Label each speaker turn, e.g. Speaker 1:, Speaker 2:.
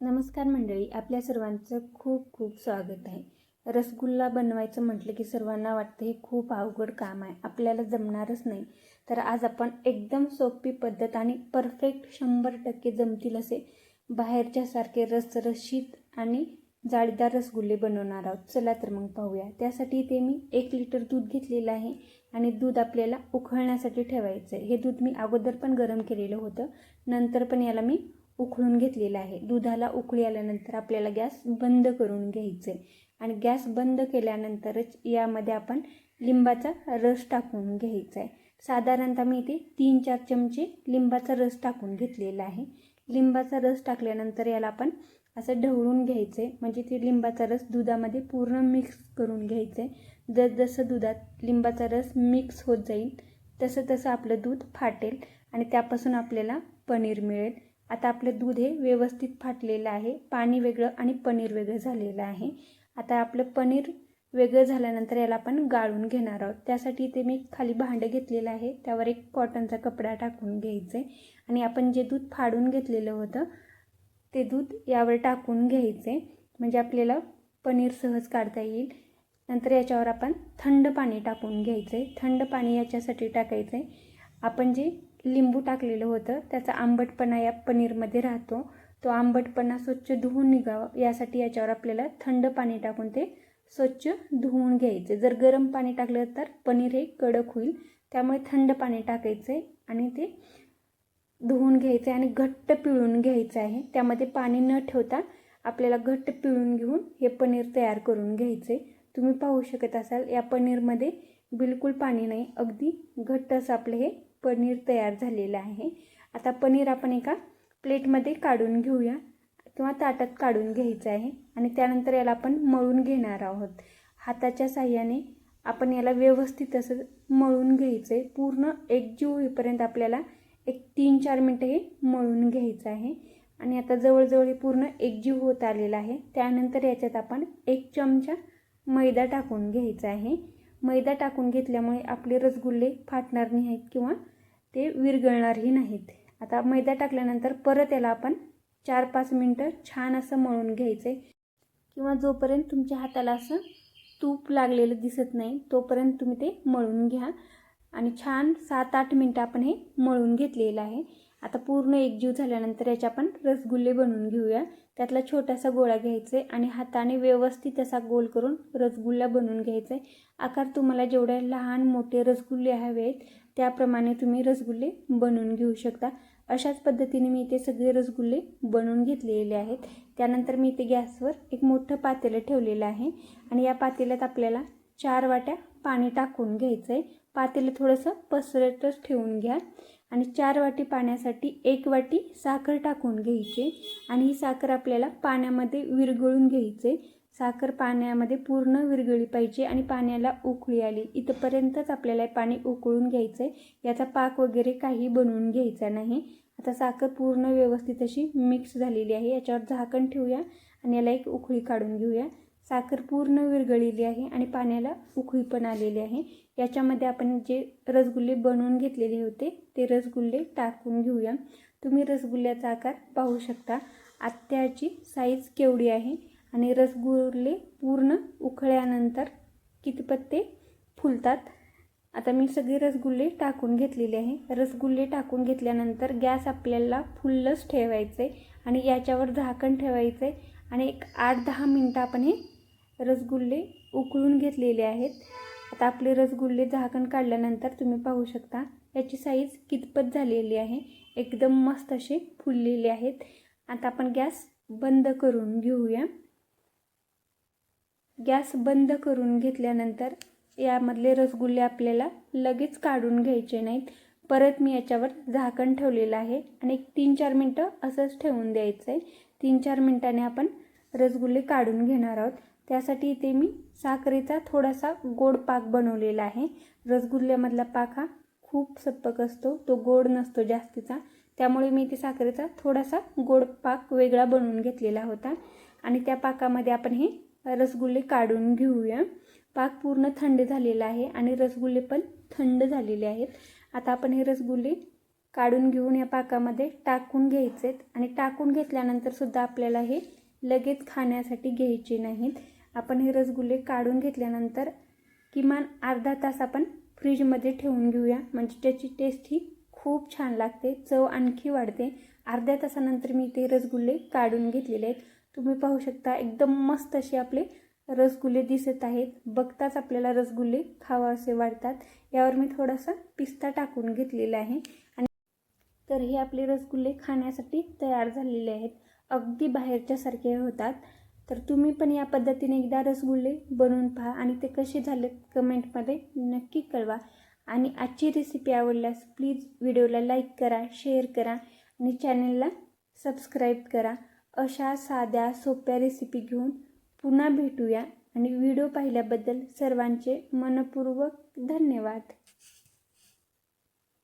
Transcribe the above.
Speaker 1: नमस्कार मंडळी आपल्या सर्वांचं खूप खूप स्वागत आहे. रसगुल्ला बनवायचं म्हटलं की सर्वांना वाटतं हे खूप अवघड काम आहे. आपल्याला जमणारच नाही. तर आज आपण एकदम सोपी पद्धत आणि परफेक्ट शंभर टक्के जमतील असे बाहेरच्यासारखे रसरशीत आणि जाळीदार रसगुल्ले बनवणार आहोत. चला तर मग पाहूया. त्यासाठी ते मी एक लिटर दूध घेतलेलं आहे आणि दूध आपल्याला उकळण्यासाठी ठेवायचं आहे हे दूध मी अगोदर पण गरम केलेलं होतं. नंतर पण याला मी उकळून घेतलेलं आहे. दुधाला उकळी आल्यानंतर आपल्याला गॅस बंद करून घ्यायचं. आहे आणि गॅस बंद केल्यानंतरच यामध्ये आपण लिंबाचा रस टाकून घ्यायचा आहे. साधारणतः मी इथे तीन चार चमचे लिंबाचा रस टाकून घेतलेला आहे. लिंबाचा रस टाकल्यानंतर याला आपण असं ढवळून घ्यायचं. आहे म्हणजे ते लिंबाचा रस दुधामध्ये पूर्ण मिक्स करून घ्यायचं. आहे जसजसं दुधात लिंबाचा रस मिक्स होत जाईल तसं तसं आपलं दूध फाटेल आणि त्यापासून आपल्याला पनीर मिळेल. आता आपलं दूध हे व्यवस्थित फाटलेलं आहे. पाणी वेगळं आणि पनीर वेगळं झालेलं आहे. आता आपलं पनीर वेगळं झाल्यानंतर याला आपण गाळून घेणार आहोत. त्यासाठी इथे मी खाली भांडं घेतलेलं आहे. त्यावर एक कॉटनचा कपडा टाकून घ्यायचं आहे आणि आपण जे दूध फाडून घेतलेलं होतं ते दूध यावर टाकून घ्यायचे म्हणजे आपल्याला पनीर सहज काढता येईल. नंतर याच्यावर आपण थंड पाणी टाकून घ्यायचं आहे थंड पाणी याच्यासाठी टाकायचं आहे आपण जे लिंबू टाकलेलं होतं. त्याचा आंबटपणा या पनीरमध्ये राहतो. तो आंबटपणा स्वच्छ धुवून निघावा यासाठी याच्यावर आपल्याला थंड पाणी टाकून ते स्वच्छ धुवून घ्यायचे. जर गरम पाणी टाकलं तर पनीर हे कडक होईल. त्यामुळे थंड पाणी टाकायचं आहे आणि ते धुवून घ्यायचं आहे आणि घट्ट पिळून घ्यायचं आहे. त्यामध्ये पाणी न ठेवता आपल्याला घट्ट पिळून घेऊन हे पनीर तयार करून घ्यायचे. तुम्ही पाहू शकत असाल या पनीरमध्ये बिलकुल पाणी नाही. अगदी घट्ट असं आपलं हे पनीर तयार झालेलं आहे. आता पनीर आपण एका प्लेटमध्ये काढून घेऊया किंवा ताटात काढून घ्यायचं आहे आणि त्यानंतर याला आपण मळून घेणार आहोत. हाताच्या साह्याने आपण याला व्यवस्थित असं मळून घ्यायचं आहे पूर्ण एकजीव होईपर्यंत आपल्याला एक तीन चार मिनटं हे मळून घ्यायचं आहे. आणि आता जवळजवळ हे पूर्ण एकजीव होत आलेलं आहे. त्यानंतर याच्यात आपण एक चमचा मैदा टाकून घ्यायचा आहे. मैदा टाकून घेतल्यामुळे आपले रसगुल्ले फाटणार नाही आहेत किंवा ते विरगळणारही नाहीत. आता मैदा टाकल्यानंतर परत याला आपण चार पाच मिनटं छान असं मळून घ्यायचं आहे किंवा जोपर्यंत तुमच्या हाताला असं तूप लागलेलं दिसत नाही तोपर्यंत तुम्ही ते मळून घ्या. आणि छान सात आठ मिनटं आपण हे मळून घेतलेलं आहे. आता पूर्ण एकजीव झाल्यानंतर याचे आपण रसगुल्ले बनवून घेऊया. त्यातला छोटासा गोळा घ्यायचा आहे आणि हाताने व्यवस्थित असा गोल करून रसगुल्ला बनवून घ्यायचा आहे आकार तुम्हाला जेवढे लहान मोठे रसगुल्ले हवे आहेत त्याप्रमाणे तुम्ही रसगुल्ले बनवून घेऊ शकता. अशाच पद्धतीने मी इथे सगळे रसगुल्ले बनवून घेतलेले आहेत. त्यानंतर मी इथे गॅसवर एक मोठं पातेलं ठेवलेलं आहे आणि या पातेल्यात आपल्याला चार वाट्या पाणी टाकून घ्यायचं आहे पातेलं थोडंसं पसरतच ठेवून घ्या. आणि चार वाटी पाण्यासाठी एक वाटी साखर टाकून घ्यायची. आणि ही साखर आपल्याला पाण्यामध्ये विरघळून घ्यायचे. साखर पाण्यामध्ये पूर्ण विरघळली पाहिजे आणि पाण्याला उकळी आली. इथंपर्यंतच आपल्याला पाणी उकळून घ्यायचं आहे याचा पाक वगैरे काही बनवून घ्यायचा नाही. आता साखर पूर्ण व्यवस्थित अशी मिक्स झालेली आहे. याच्यावर झाकण ठेवूया आणि याला एक उकळी काढून घेऊया. साखर पूर्ण विरघळलेली आहे आणि पाण्याला उकळी पण आलेली आहे. याच्यामध्ये आपण जे रसगुल्ले बनवून घेतलेले होते ते रसगुल्ले टाकून घेऊया. तुम्ही रसगुल्ल्याचा आकार पाहू शकता. आत्याची साईज केवढी आहे आणि रसगुल्ले पूर्ण उकळल्यानंतर कितपत ते फुलतात? आता मी सगळे रसगुल्ले टाकून घेतलेले आहे. रसगुल्ले टाकून घेतल्यानंतर गॅस आपल्याला फुल्लच ठेवायचं आहे आणि याच्यावर झाकण ठेवायचं आहे आणि एक आठ दहा मिनटं आपण हे रसगुल्ले उकळून घेतलेले आहेत. आता आपले रसगुल्ले झाकण काढल्यानंतर तुम्ही पाहू शकता याची साईज कितपत झालेली आहे. एकदम मस्त असे फुललेले आहेत. आता आपण गॅस बंद करून घेऊया. गॅस बंद करून घेतल्यानंतर यामधले रसगुल्ले आपल्याला लगेच काढून घ्यायचे नाहीत. परत मी याच्यावर झाकण ठेवलेलं आहे आणि एक तीन चार मिनटं असंच ठेवून द्यायचं आहे तीन चार मिनटाने आपण रसगुल्ले काढून घेणार आहोत. त्यासाठी इथे मी साखरेचा थोडासा गोड पाक बनवलेला आहे. रसगुल्ल्यामधला पाक हा खूप सप्पक असतो. तो गोड नसतो जास्तीचा. त्यामुळे मी इथे साखरेचा थोडासा गोड पाक वेगळा बनवून घेतलेला होता. आणि त्या पाकामध्ये आपण हे रसगुल्ले काढून घेऊया. पाक पूर्ण थंड झालेला आहे आणि रसगुल्ले पण थंड झालेले आहेत. आता आपण हे रसगुल्ले काढून घेऊन या पाकामध्ये टाकून घ्यायचे आणि टाकून घेतल्यानंतर सुद्धा आपल्याला हे लगेच खाण्यासाठी घ्यायचे नाहीत. आपण हे रसगुल्ले काढून घेतल्यानंतर किमान अर्धा तास आपण फ्रीजमध्ये ठेवून घेऊया. म्हणजे त्याची टेस्ट ही खूप छान लागते. चव आणखी वाढते. अर्ध्या तासानंतर मी ते रसगुल्ले काढून घेतलेले आहेत. तुम्ही पाहू शकता एकदम मस्त असे आपले रसगुल्ले दिसत आहेत. बघताच आपल्याला रसगुल्ले खावासे वाढतात यावर मी थोडासा पिस्ता टाकून घेतलेला आहे. आणि तर हे आपले रसगुल्ले खाण्यासाठी तयार झालेले आहेत. अगदी बाहेरच्यासारखे होतात. तर तुम्ही पण या पद्धतीने एकदा रसगुल्ले बनवून पहा आणि ते कसे झाले कमेंटमध्ये नक्की कळवा. आणि आजची रेसिपी आवडल्यास प्लीज व्हिडिओला लाईक करा शेअर करा आणि चॅनलला सबस्क्राईब करा. अशा साध्या सोप्या रेसिपी घेऊन पुन्हा भेटूया. आणि व्हिडिओ पाहिल्याबद्दल सर्वांचे मनपूर्वक धन्यवाद.